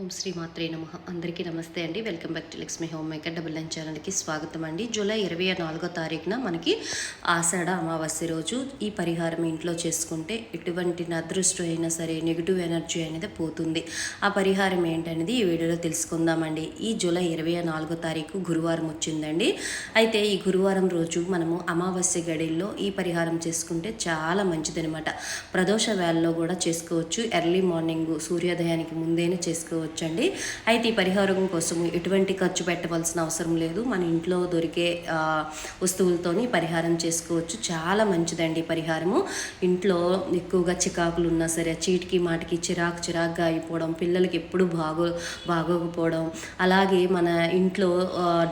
ఓం శ్రీ మాత్రే నమ. అందరికీ నమస్తే అండి. Welcome back to Lakshmi homemaker. Double lunch ఛానల్కి స్వాగతం అండి. జూలై ఇరవై నాలుగో తారీఖున మనకి ఆషాఢ అమావాస్య రోజు ఈ పరిహారం ఇంట్లో చేసుకుంటే ఎటువంటి అదృష్టం అయినా సరే నెగిటివ్ ఎనర్జీ అనేది పోతుంది. ఆ పరిహారం ఏంటనేది ఈ వీడియోలో తెలుసుకుందామండి. ఈ జూలై ఇరవై నాలుగో తారీఖు గురువారం వచ్చిందండి. అయితే ఈ గురువారం రోజు మనము అమావాస్య గడిల్లో ఈ పరిహారం చేసుకుంటే చాలా మంచిదనమాట ప్రదోష వేళలో కూడా చేసుకోవచ్చు. ఎర్లీ మార్నింగ్ సూర్యోదయానికి ముందేనే చేసుకోవచ్చు. అండి అయితే ఈ పరిహారం కోసం ఎటువంటి ఖర్చు పెట్టవలసిన అవసరం లేదు. మన ఇంట్లో దొరికే వస్తువులతోని పరిహారం చేసుకోవచ్చు. చాలా మంచిదండి ఈ పరిహారము. ఇంట్లో ఎక్కువగా చికాకులు ఉన్నా సరే చీటికి మాటికి చిరాకు చిరాకుగా అయిపోవడం పిల్లలకి ఎప్పుడు బాగో బాగోకపోవడం అలాగే మన ఇంట్లో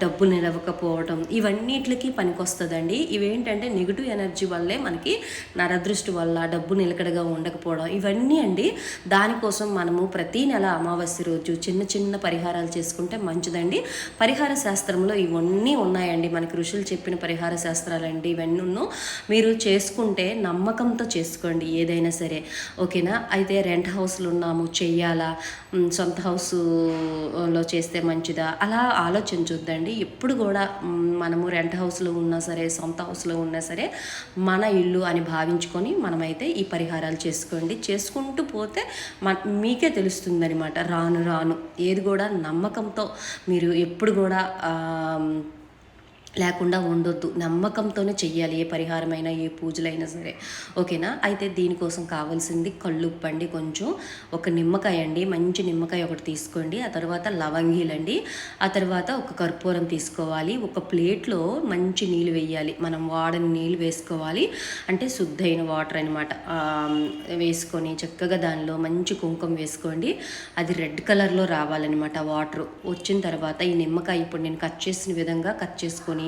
డబ్బు నిలవకపోవడం ఇవన్నిటికి పనికొస్తుందండి. ఇవేంటంటే నెగిటివ్ ఎనర్జీ వల్లే మనకి నరదృష్టి వల్ల డబ్బు నిలకడగా ఉండకపోవడం ఇవన్నీ అండి. దానికోసం మనము ప్రతి నెల అమావాస్య రోజు చిన్న చిన్న పరిహారాలు చేసుకుంటే మంచిదండి. పరిహార శాస్త్రంలో ఇవన్నీ ఉన్నాయండి. మనకి ఋషులు చెప్పిన పరిహార శాస్త్రాలండి ఇవన్నీ మీరు చేసుకుంటే నమ్మకంతో చేసుకోండి ఏదైనా సరే. ఓకేనా? అయితే రెంట్ హౌస్లో ఉన్నాము చెయ్యాలా? సొంత హౌస్లో చేస్తే మంచిదా? అలా ఆలోచించొద్దండి. ఎప్పుడు కూడా మనము రెంట్ హౌస్లో ఉన్నా సరే సొంత హౌస్లో ఉన్నా సరే మన ఇల్లు అని భావించుకొని మనమైతే ఈ పరిహారాలు చేసుకోండి. చేసుకుంటూ పోతే మీకే తెలుస్తుందనమాట రా రాను రాను ఏది కూడా నమ్మకంతో మీరు ఎప్పుడు కూడా లేకుండా ఉండొద్దు. నమ్మకంతోనే చెయ్యాలి ఏ పరిహారమైనా ఏ పూజలైనా సరే. ఓకేనా? అయితే దీనికోసం కావాల్సింది కళ్ళు ఉప్పండి కొంచెం ఒక నిమ్మకాయ అండి. మంచి నిమ్మకాయ ఒకటి తీసుకోండి. ఆ తర్వాత లవంగీలండి ఆ తర్వాత ఒక కర్పూరం తీసుకోవాలి. ఒక ప్లేట్లో మంచి నీళ్ళు వేయాలి. మనం వాడని నీళ్ళు వేసుకోవాలి. అంటే శుద్ధైన వాటర్ అనమాట వేసుకొని చక్కగా దానిలో మంచి కుంకుమ వేసుకోండి. అది రెడ్ కలర్లో రావాలన్నమాట వాటర్. వచ్చిన తర్వాత ఈ నిమ్మకాయ ఇప్పుడు నేను కట్ చేసిన విధంగా కట్ చేసుకొని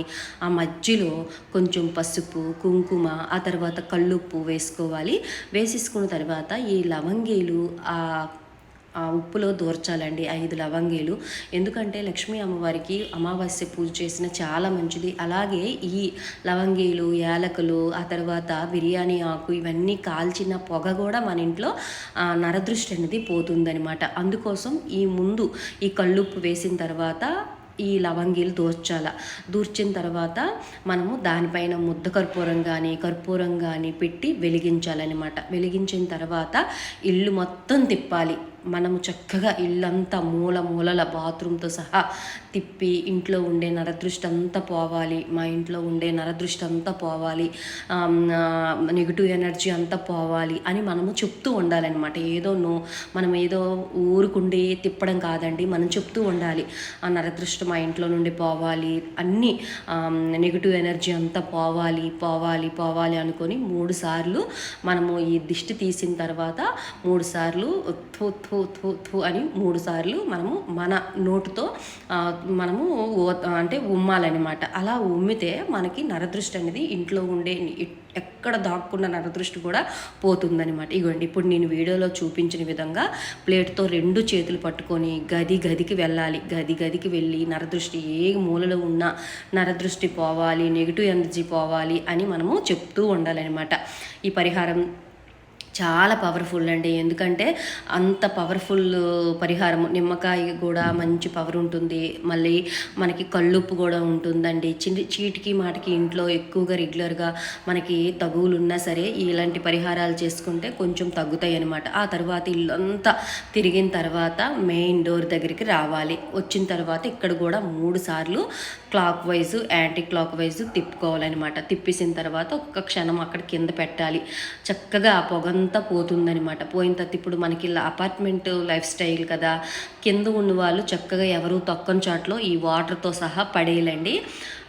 ఆ మధ్యలో కొంచెం పసుపు కుంకుమ ఆ తర్వాత కళ్ళుప్పు వేసుకోవాలి. వేసేసుకున్న తర్వాత ఈ లవంగీలు ఆ ఆ ఉప్పులో దూర్చాలండి ఐదు లవంగీలు. ఎందుకంటే లక్ష్మీ అమ్మవారికి అమావాస్య పూజ చేసిన చాలా మంచిది. అలాగే ఈ లవంగీలు యాలకులు ఆ తర్వాత బిర్యానీ ఆకు ఇవన్నీ కాల్చిన పొగ కూడా మన ఇంట్లో నరదృష్టి అనేది పోతుందనమాట అందుకోసం ఈ ముందు ఈ కళ్ళుప్పు వేసిన తర్వాత ఈ లవంగీలు దూర్చాల. దూర్చిన తర్వాత మనము దానిపైన ముద్ద కర్పూరం కానీ కర్పూరం కానీ పెట్టి వెలిగించాలన్నమాట. వెలిగించిన తర్వాత ఇల్లు మొత్తం తిప్పాలి. మనము చక్కగా ఇల్లంతా మూల మూలల బాత్రూమ్తో సహా తిప్పి ఇంట్లో ఉండే నరదృష్టి అంతా పోవాలి మా ఇంట్లో ఉండే నరదృష్టి అంతా పోవాలి నెగిటివ్ ఎనర్జీ అంతా పోవాలి అని మనము చెప్తూ ఉండాలన్నమాట. ఏదో నో మనం ఏదో ఊరుకుండి తిప్పడం కాదండి మనం చెప్తూ ఉండాలి. ఆ నరదృష్టి మా ఇంట్లో నుండి పోవాలి అన్నీ నెగిటివ్ ఎనర్జీ అంతా పోవాలి పోవాలి పోవాలి అనుకొని మూడు సార్లు మనము ఈ దిష్టి తీసిన తర్వాత మూడు సార్లు థూ థూ థూ అని మూడు సార్లు మనము మన నోటుతో మనము అంటే ఉమ్మాలన్నమాట. అలా ఉమ్మితే మనకి నరదృష్టి అనేది ఇంట్లో ఉండే ఎక్కడ దాక్కున్న నరదృష్టి కూడా పోతుందనమాట ఇగోండి ఇప్పుడు నేను వీడియోలో చూపించిన విధంగా ప్లేట్తో రెండు చేతులు పట్టుకొని గది గదికి వెళ్ళాలి. గది గదికి వెళ్ళి నరదృష్టి ఏ మూలలో ఉన్నా నరదృష్టి పోవాలి నెగిటివ్ ఎనర్జీ పోవాలి అని మనము చెప్తూ ఉండాలన్నమాట. ఈ పరిహారం చాలా పవర్ఫుల్ అండి. ఎందుకంటే అంత పవర్ఫుల్ పరిహారం నిమ్మకాయ కూడా మంచి పవర్ ఉంటుంది. మళ్ళీ మనకి కళ్ళుప్పు కూడా ఉంటుందండి. చిన్న చీటికి మాటికి ఇంట్లో ఎక్కువగా రెగ్యులర్గా మనకి తగువులు ఉన్నా సరే ఇలాంటి పరిహారాలు చేసుకుంటే కొంచెం తగ్గుతాయి అనమాట ఆ తర్వాత ఇల్లంతా తిరిగిన తర్వాత మెయిన్ డోర్ దగ్గరికి రావాలి. వచ్చిన తర్వాత ఇక్కడ కూడా మూడు సార్లు clockwise anticlockwise తిప్పుకోవాలన్నమాట. తిప్పేసిన తర్వాత ఒక్క క్షణం అక్కడ కింద పెట్టాలి. చక్కగా ఆ అంతా పోతుందనమాట పోయిన తర్వాత ఇప్పుడు మనకి ఇలా అపార్ట్మెంట్ లైఫ్ స్టైల్ కదా కింద ఉన్న వాళ్ళు చక్కగా ఎవరు తొక్కని చాట్లో ఈ వాటర్తో సహా పడేయాలండి.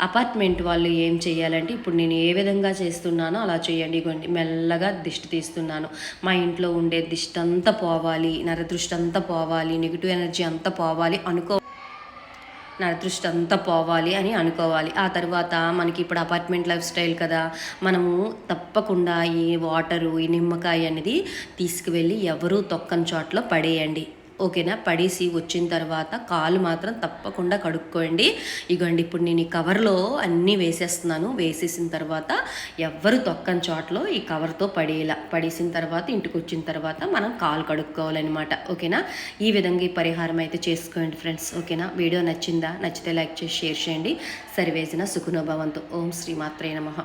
అపార్ట్మెంట్ వాళ్ళు ఏం చేయాలంటే ఇప్పుడు నేను ఏ విధంగా చేస్తున్నానో అలా చేయండి ఇగోండి. మెల్లగా దిష్టి తీస్తున్నాను. మా ఇంట్లో ఉండే దిష్టి అంతా పోవాలి నరదృష్టి అంతా పోవాలి నెగిటివ్ ఎనర్జీ అంతా పోవాలి అనుకో నరదృష్టి అంతా పోవాలి అని అనుకోవాలి. ఆ తర్వాత మనకి ఇప్పుడు అపార్ట్మెంట్ లైఫ్ స్టైల్ కదా మనము తప్పకుండా ఈ వాటరు ఈ నిమ్మకాయ అనేది తీసుకువెళ్ళి ఎవరూ తొక్కని చోట్ల పడేయండి. ఓకేనా? పడేసి వచ్చిన తర్వాత కాలు మాత్రం తప్పకుండా కడుక్కోండి. ఇగోండి ఇప్పుడు నేను ఈ కవర్లో అన్నీ వేసేస్తున్నాను. వేసేసిన తర్వాత ఎవ్వరు తొక్కని చోట్లో ఈ కవర్తో పడేలా పడేసిన తర్వాత ఇంటికి వచ్చిన తర్వాత మనం కాలు కడుక్కోవాలన్నమాట. ఓకేనా? ఈ విధంగా ఈ పరిహారం అయితే చేసుకోండి ఫ్రెండ్స్. ఓకేనా? వీడియో నచ్చిందా? నచ్చితే లైక్ చేసి షేర్ చేయండి. సరివేసిన సుఖనోభవంతో ఓం శ్రీ మాత్రే నమః.